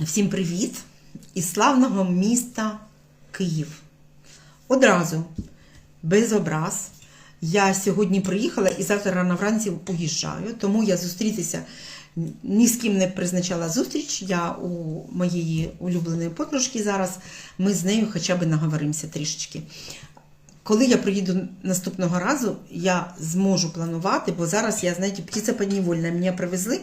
Всім привіт із славного міста Київ. Одразу, без образ, я сьогодні приїхала і завтра рано вранці уїжджаю, тому я зустрітися ні з ким не призначала зустріч. Я у моєї улюбленої подружки зараз. Ми з нею хоча б наговоримося трішечки. Коли я приїду наступного разу, я зможу планувати, бо зараз я, знаєте, птиця підневольна, мене привезли,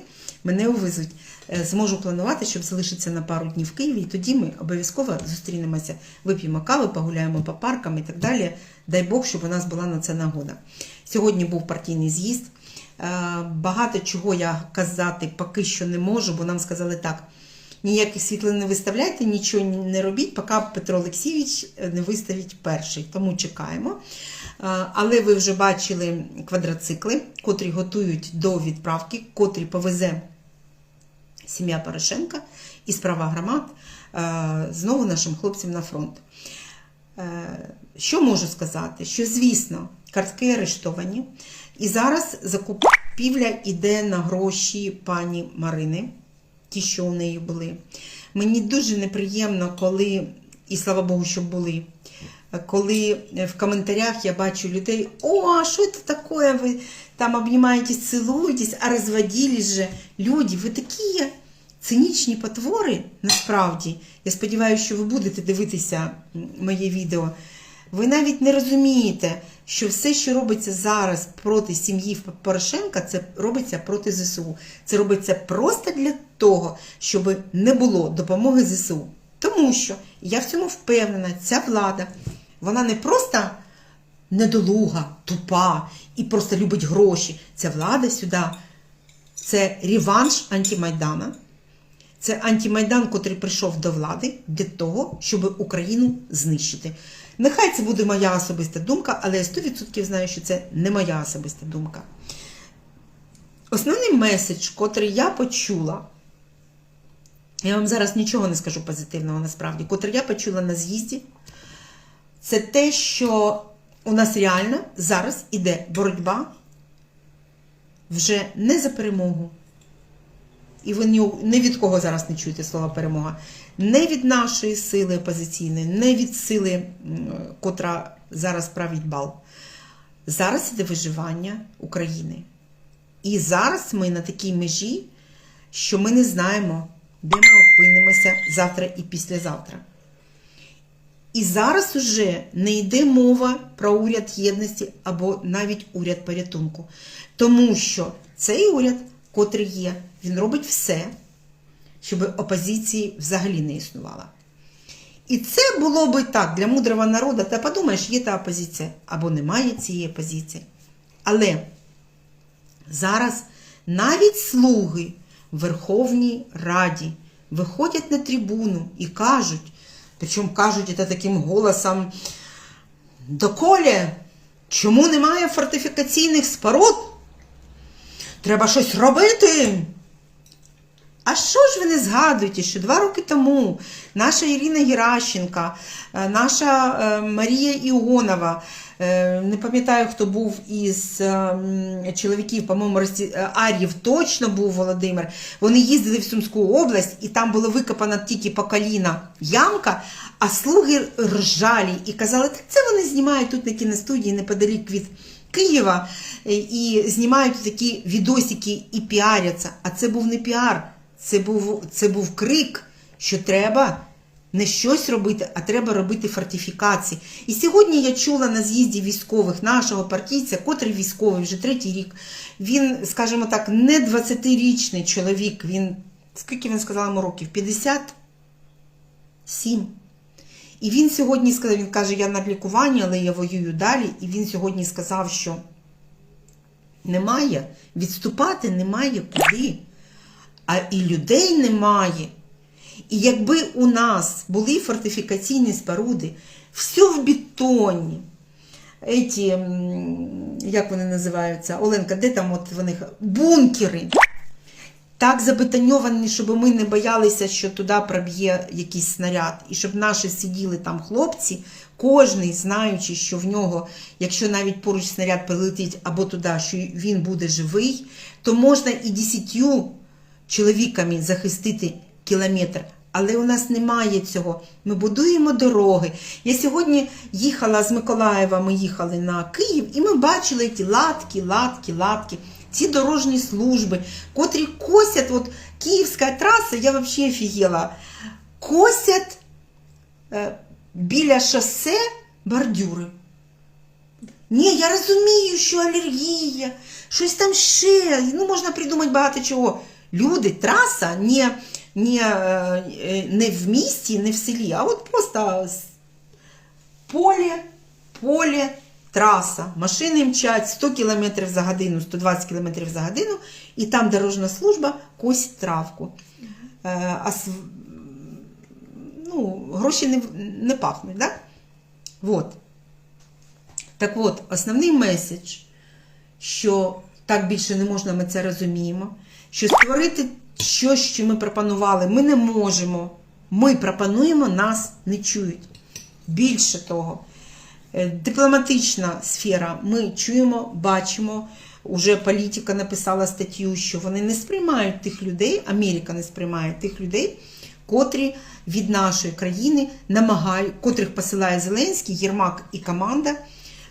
мене увезуть. Е, Зможу планувати, щоб залишитися на пару днів в Києві, і тоді ми обов'язково зустрінемося, вип'ємо кави, погуляємо по паркам і так далі. Дай Бог, щоб у нас була на це нагода. Сьогодні був партійний з'їзд. Е, Багато чого я казати поки що не можу, бо нам сказали так. Ніяких світлин не виставляйте, нічого не робіть, поки Петро Олексійович не виставить перший. Тому чекаємо. Але ви вже бачили квадроцикли, котрі готують до відправки, котрі повезе сім'я Порошенка і справа громад знову нашим хлопцям на фронт. Е, Що можу сказати? Що, звісно, картки арештовані, і зараз закупівля йде на гроші пані Марини ті, що у неї були. Мені дуже неприємно, коли, і слава Богу, що були, коли в коментарях я бачу людей, о, а що це таке? Ви там обнімаєтесь, цілуєтесь, а розводились же. Люди, ви такі цинічні потвори, насправді. Я сподіваюся, що ви будете дивитися моє відео. Ви навіть не розумієте, що все, що робиться зараз проти сім'ї Порошенка, це робиться проти ЗСУ. Це робиться просто для того, щоб не було допомоги ЗСУ. Тому що я в цьому впевнена, ця влада, вона не просто недолуга, тупа і просто любить гроші. Ця влада сюди це реванш антимайдана. Це антимайдан, котрий прийшов до влади для того, щоб Україну знищити. Нехай це буде моя особиста думка, але я 100% знаю, що це не моя особиста думка. Основний меседж, котрий я почула, я вам зараз нічого не скажу позитивного насправді, котрий я почула на з'їзді, це те, що у нас реально зараз іде боротьба вже не за перемогу. І ви ні, від кого зараз не чуєте слова перемога. Не від нашої сили опозиційної, не від сили, котра зараз править бал. Зараз іде виживання України. І зараз ми на такій межі, що ми не знаємо, де ми опинимося завтра і післязавтра. І зараз уже не йде мова про уряд єдності або навіть уряд порятунку. Тому що цей уряд, котрий є, він робить все, щоб опозиції взагалі не існувало. І це було би так для мудрого народу, та подумаєш, є та опозиція або немає цієї опозиції. Але зараз навіть слуги в Верховній Раді виходять на трибуну і кажуть, причому кажуть це таким голосом, доколі, чому немає фортифікаційних споруд? Треба щось робити. А що ж ви не згадуєте, що два роки тому наша Ірина Геращенка, е, наша е, Марія Іонова, не пам'ятаю, хто був із е, чоловіків, по-моєму, е, Ар'їв точно був Володимир. Вони їздили в Сумську область, і там було викопана тільки по коліна ямка, а слуги ржалі і казали, так це вони знімають тут на кіностудії неподалік від Києва е, і знімають такі відосики і піаряться. А це був не піар, це був, це був крик, що треба не щось робити, а треба робити фортифікації. І сьогодні я чула на з'їзді військових нашого партійця, котрий військовий вже третій рік. Він, скажімо так, не 20-річний чоловік. Він скільки він сказав йому років? 57. І він сьогодні сказав, він каже, я на лікуванні, але я воюю далі. І він сьогодні сказав, що немає, відступати немає куди, а і людей немає. І якби у нас були фортифікаційні споруди, все в бетоні, Еті, як вони називаються, Оленка, де там от вони? Бункери. Так забетоньовані, щоб ми не боялися, що туди проб'є якийсь снаряд, і щоб наші сиділи там хлопці, кожний знаючи, що в нього, якщо навіть поруч снаряд прилетить або туди, що він буде живий, то можна і десятью чоловіками захистити кілометр. Але у нас немає цього. Ми будуємо дороги. Я сьогодні їхала з Миколаєва, ми їхали на Київ, і ми бачили ті латки, латки, латки, ці дорожні служби, котрі косять. От Київська траса, я взагалі офігела. Косять е, біля шосе бордюри. Ні, я розумію, що алергія, щось там ще. Ну, можна придумати багато чого. Люди, траса не, не, е, не в місті, не в селі, а от просто поле, поле, траса. Машини мчать 100 км за годину, 120 км за годину, і там дорожна служба косить травку. Е, А ну, гроші не, не пахнуть, так? Да? Вот. Так от, основний меседж, що так більше не можна, ми це розуміємо, що створити щось, що ми пропонували, ми не можемо. Ми пропонуємо, нас не чують. Більше того, е, дипломатична сфера, ми чуємо, бачимо. Уже політика написала статтю, що вони не сприймають тих людей, Америка не сприймає тих людей, котрі від нашої країни намагають, котрих посилає Зеленський, Єрмак і команда.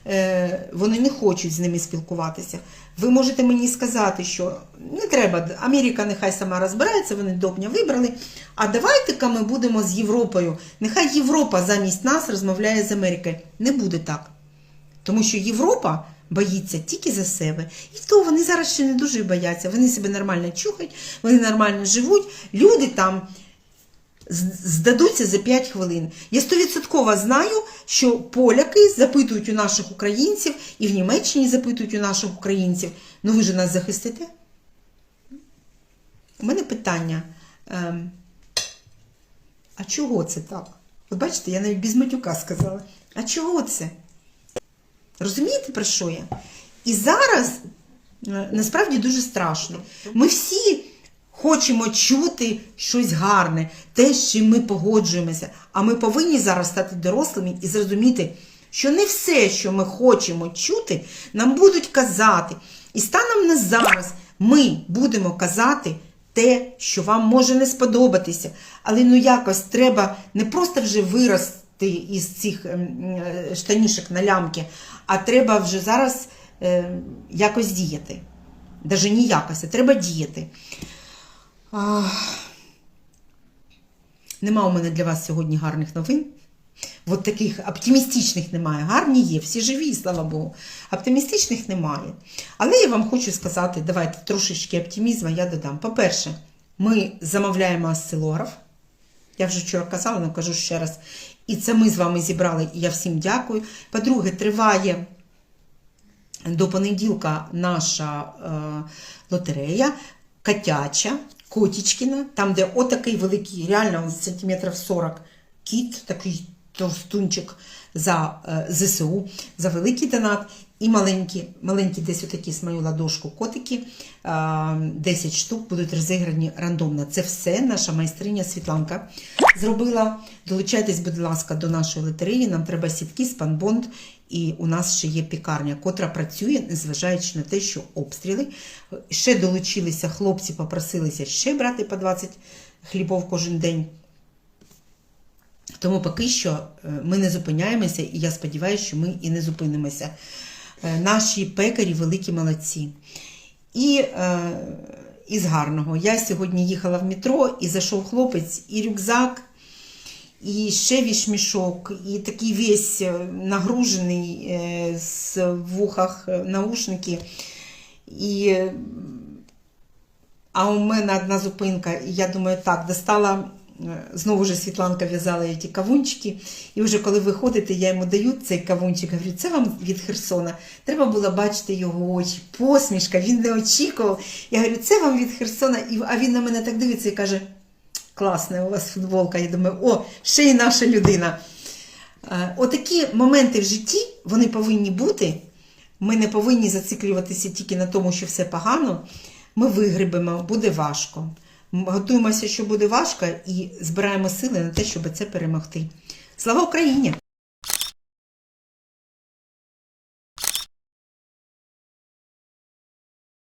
Е, Вони не хочуть з ними спілкуватися. Ви можете мені сказати, що не треба, Америка нехай сама розбирається, вони довбня вибрали. А давайте-ка ми будемо з Європою. Нехай Європа замість нас розмовляє з Америкою. Не буде так. Тому що Європа боїться тільки за себе. І то вони зараз ще не дуже бояться. Вони себе нормально чухають, вони нормально живуть. Люди там здадуться за 5 хвилин. Я стовідсотково знаю, що поляки запитують у наших українців, і в Німеччині запитують у наших українців: ну ви ж нас захистите? У мене питання. Ем, а чого це так? От бачите, я навіть без матюка сказала. А чого це? Розумієте, про що я? І зараз е, насправді дуже страшно. Ми всі хочемо чути щось гарне, те, з чим ми погоджуємося. А ми повинні зараз стати дорослими і зрозуміти, що не все, що ми хочемо чути, нам будуть казати. І станом на зараз ми будемо казати те, що вам може не сподобатися. Але ну якось треба не просто вже вирости із цих ем, е, штанішок на лямки, а треба вже зараз е, якось діяти. Даже не якось, а треба діяти. Ах. Нема у мене для вас сьогодні гарних новин. От таких оптимістичних немає. Гарні є, всі живі, слава Богу. Оптимістичних немає. Але я вам хочу сказати, давайте трошечки оптимізму я додам. По-перше, ми замовляємо осцилограф. Я вже вчора казала, але кажу ще раз. І це ми з вами зібрали, і я всім дякую. По-друге, триває до понеділка наша е, лотерея котяча, котічкіна, там, де отакий великий, реально сантиметрів 40 кіт, такий товстунчик за е, ЗСУ, за великий донат. І маленькі, маленькі десь отакі з мою ладошку котики, е, 10 штук будуть розіграні рандомно. Це все наша майстриня Світланка зробила. Долучайтесь, будь ласка, до нашої лотереї. Нам треба сітки, спанбонд, і у нас ще є пікарня, котра працює, незважаючи на те, що обстріли. Ще долучилися хлопці, попросилися ще брати по 20 хлібов кожен день. Тому поки що е, ми не зупиняємося, і я сподіваюся, що ми і не зупинимося. Е, Наші пекарі великі молодці. І е, із гарного. Я сьогодні їхала в метро і зайшов хлопець, і рюкзак, і ще вішмішок, і такий весь е, нагружений з вухах наушники. І, а у мене одна зупинка, і я думаю, так, достала. Е, Знову ж Світланка в'язала ті кавунчики, і вже коли виходите, я йому даю цей кавунчик. Говорю, це вам від Херсона. Треба було бачити його очі, посмішка, він не очікував. Я говорю, це вам від Херсона. А він на мене так дивиться і каже: класна у вас футболка. Я думаю, о, ще й наша людина. Е, Отакі моменти в житті вони повинні бути. Ми не повинні зациклюватися тільки на тому, що все погано. Ми вигребемо, буде важко. Готуємося, що буде важко, і збираємо сили на те, щоб це перемогти. Слава Україні!